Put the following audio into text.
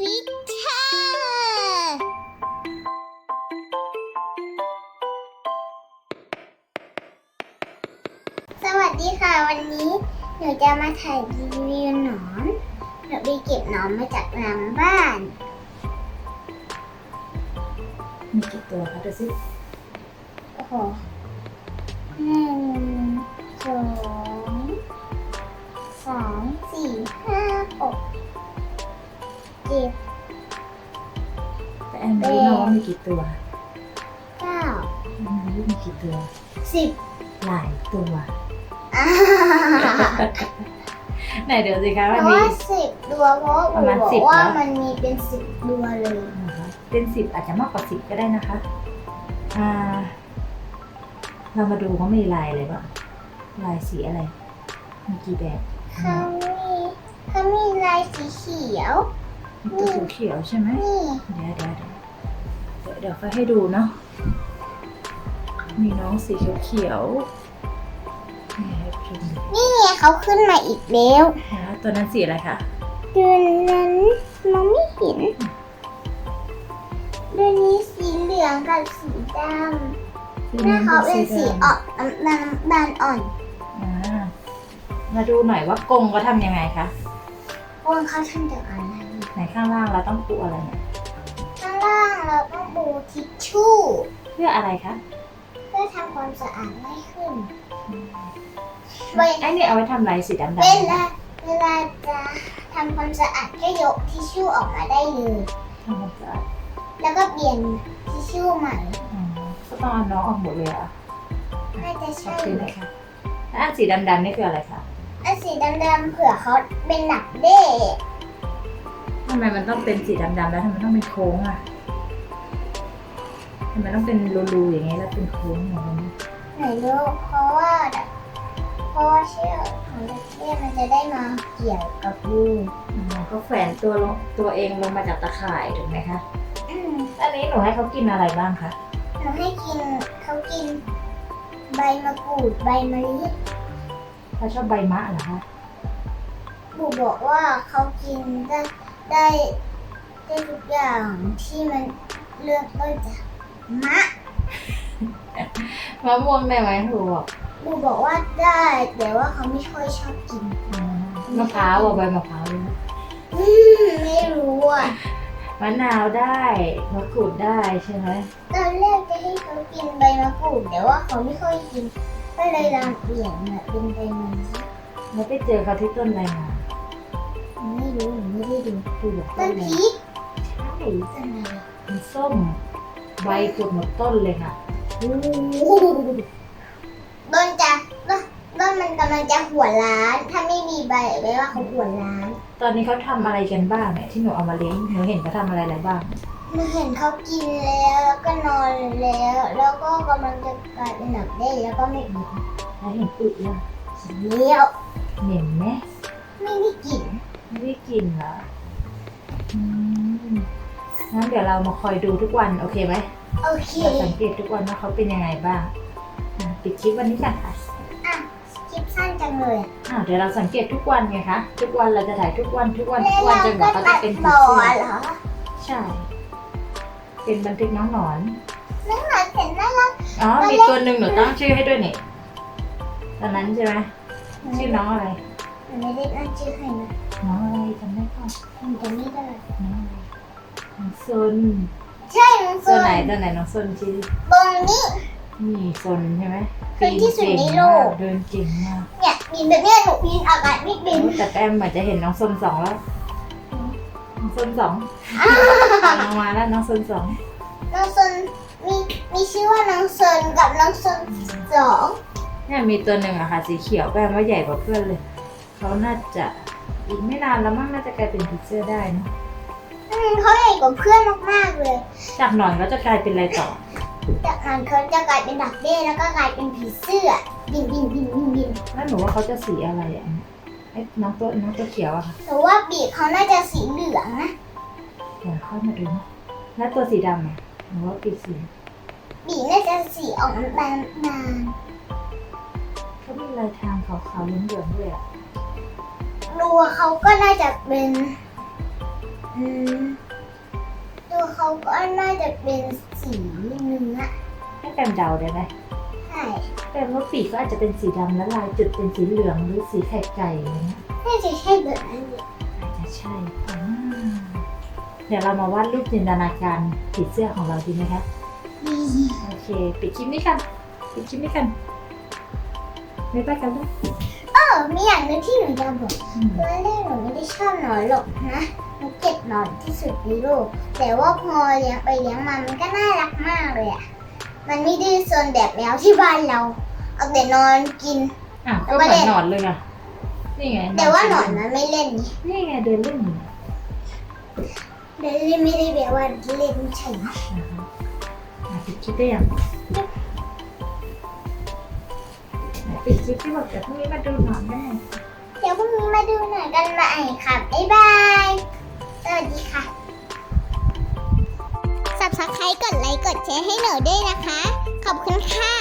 วิชาสวัสดีค่ะวันนี้ หนูจะมาถ่ายรีวิวหนอนหนูไปเก็บหนอนมาจากหลังบ้าน มีกี่ตัวคะดูสิโอ้โหห ม่รู้นะว่ามีกี่ตัวเก้าไม่รู้มีกี่ตัว สิบหลายตัวอ่าไหนเดี๋ยวสิคะเพว่าราะมีว่าสิบตัวเพราะว่าประมาณบอก10ว่าแล้วมันมีเป็นสิบตัวเลย นะคะเป็นสิบอาจจะมากกว่าสิบก็ได้นะคะอ่าเรามาดูว่ามีลายอะไรบ้างลายสีอะไร มีกี่แบบเขามีเขามีลายสีเขียว มีตัวเขียวๆใช่ไหมนี่ เดี๋ยวเดี๋ยวเดี๋ยว เดี๋ยวเดี๋ยวค่อยให้ดูเนาะ มีน้องสีเขียวๆนี่ให้ชมดูนี่ไงเขาขึ้นมาอีกแล้วนะตัวนั้นสีอะไรคะเดือนนั้นมองไม่เห็นเดือนนี้สีเหลืองกับสีดำหน้าเขาเป็นสีออกน้ำน้ำตาลอ่อน อ่ามาดูหน่อยว่ากรงก็ทำยังไงคะพวกเขาทำจากอะไร ไหนข้างล่างเราต้องปูอะไรเนี่ยข้างล่าง เราต้องปูทิชชู่ เพื่ออะไรคะเพื่อทำความสะอาดไม่ขึ้นเวไอ้นี่เอาไว้ทำอะไรสีดำๆเวลาเวลาจะทำความสะอาดก็ยกทิชชู่ออกมาได้เลยทำความสะอาดแล้วก็เปลี่ยนทิชชู่ใหม่อ๋อก็ต้องเอาน้องออกหมดเลยเหรอะน่าจะขอบใช่คุณนะคะแล้วอันสีดำๆนี่คืออะไรคะอันสีดำๆเผื่อเขาเป็นหนักเด้ ทำไมมันต้องเป็นสีดำๆแล้วทำไมต้องเป็นโค้งอะ ทำไมต้องเป็นรูๆอย่างงี้แล้วเป็นโค้งอย่างนี้ไหนรู้เพราะว่าเพราะว่าเชือกของเด็กเนี่ยมันจะได้มาเกี่ยวกับลูกอ๋อก็แฝงตัวลงตัวเองลงมาจากตะข่ายถูกไหมคะอืมอันนี้หนูให้เขากินอะไรบ้างคะหนูให้กินเขากิน ใบมะกรูดใบมะลิเขาชอบใบมะเหรอคะปู่บอกว่าเขากินได้ได้ได้ทุกอย่างที่มันเลือกต้นจาก มะมะม่วงได้ไหมครูบอกปู่บอกว่าได้ แต่ว่าเขาไม่ค่อยชอบกินอืมมะพร้าวอะใบมะพร้าวเลยนะอืมไม่รู้อะ มะนาวได้มะกรูดได้ใช่ไหมตอนแรกจะให้เขากินใบมะกรูดแต่ว่าเขาไม่ค่อยกิน ก็เลยลองเปลี่ยนมาเป็นใบมะลิแล้วไปเจอเขาที่ต้นอะไรมาไม่รู้หนูไม่ได้ดูดูแบบต้นอะไรพริกใช่ต้นอะไรมันส้ม ใบเกือบหมดต้นเลยค่ะโอ้โหต้นจะต้นต้นมันกำลังจะหัวล้าน ถ้าไม่มีใบแปลว่าเขาหัวล้าน ตอนนี้เขาทำอะไรกันบ้างเนี่ยที่หนูเอามาเลี้ยงหนูเห็นเขาทำอะไรอะไรบ้างหนูเห็นเขากินแล้วแล้วก็นอนแล้ว แล้วก็กำลังจะกลายเป็นหนักได้แล้วก็ไม่อิ่มแล้วเห็นอึยังเลี้ยวเหม็นไหมไม่ได้กลิ่นไม่ได้กลิ่นเหรออืม งั้นเดี๋ยวเรามาคอยดูทุกวันโอเคไหมโอเคเราสังเกตทุกวันว่าเขาเป็นยังไงบ้างอะปิดคลิปวันนี้กันค่ะอะคลิปสั้นจังเลยอะอ่าเดี๋ยวเราสังเกตทุกวันไงคะทุกวันเราจะถ่ายทุกวันทุกวันทุกแล้ววันเราจนกว่าก็เขาจะตัดเป็นผีต่อเสื้อเหรอใช่ เป็นบันทึกน้องหนอนนั่นหมายถึงน่ารักอ๋อมีตัวหนึ่งหนูตั้งชื่อให้ด้วยนี่ตอนนั้นใช่ไหมชื่อน้องอะไรหนูไม่ได้ตั้งชื่อให้นะน้องอะไรจำได้ป่ะหนูจะไม่ได้น้องอะไรน้อง ซนใช่มันตัวนไหนตัวไหนน้องซนชื่อตรงนี้ นี่ซนใช่ไหมคือที่สุดในโลก เดินเก่งมากเนี่ยมีแบบเนี้ยหนูปีนอากาศไม่เป็นโอ้แต่แต้มเหมือนจะเห็นน้องซนสองแล้วน้องซนสองลงมาแล้วน้องซนสองน้องซนมีมีชื่อว่าน้องซนกับน้องซนสองเนี่ยมีตัวหนึ่งอะค่ะ สีเขียวแปลว่าใหญ่กว่าเพื่อนเลยเขาน่าจะอีกไม่นานแล้วมั้งน่าจะกลายเป็นผีเสื้อได้เนอะ อืมเขาใหญ่กว่าเพื่อนมากๆเลยจากหนอนก็จะกลายเป็นอะไรต่อ จากนั้นเขาจะกลายเป็นดักเด้แล้วก็กลายเป็นผีเสื้อ บินบินบินบินบินแล้วหนูว่าเขาจะสีอะไรอะไอ้น้องตัวน้องตัวเขียวอะค่ะหนูว่าปีกเขาน่าจะสีเหลืองนะเดี๋ยวเข้ามาดูนะแล้วตัวสีดำอะหนูว่าปีกสีปีกน่าจะสีออกน้ำตาลน้ำตาลเขามีลายทางขาวๆเหลืองๆด้วยอะรัวเขาก็น่าจะเป็น เดาได้ไหมใช่แปมว่าปีกก็อาจจะเป็นสีดำแล้วลายจุดเป็นสีเหลืองหรือสีไข่ไก่อะไรเงี้ยน่าจะใช่แบบนั้นเลยอาจจะใช่อ่าเดี๋ยวเรามาวาดรูปจินตนาการผีเสื้อของเราดีไหมคะดีโอเคปิดคลิปนี้กันปิดคลิปนี้กันไม่ไปกันลูกเออมีอย่างหนึงที่หนูจะบอกอืมตอนแรกหนูไม่ได้ชอบหนอนหรอกนะหนูเกลียดหนอนที่สุดในโลกแต่ว่าพอเลี้ยงไปเลี้ยงมามันก็น่ารักมากเลยอะ มันไม่ดื้อโซนแบบแมวที่บ้านเรา เอาแต่นอนกิน อะก็เหมือนหนอนเลยอะนี่ไงแต่ว่าหนอนมันไม่เล่นนี่นี่ไงเดินเล่นอยู่เล่นไม่ได้แบบว่าเล่นใช่ไหมนะคะอะปิดคลิปได้ยังไหนปิดคลิปที่บอกเดี๋ยวพรุ่งนี้มาดูหนอนได้ เดี๋ยวพรุ่งนี้มาดูหน่อยกันใหม่ค่ะบ๊ายบาย สวัสดีค่ะ ซับสไครต์กดไลค์กดแชร์ให้หนูด้วยนะคะ ขอบคุณค่ะ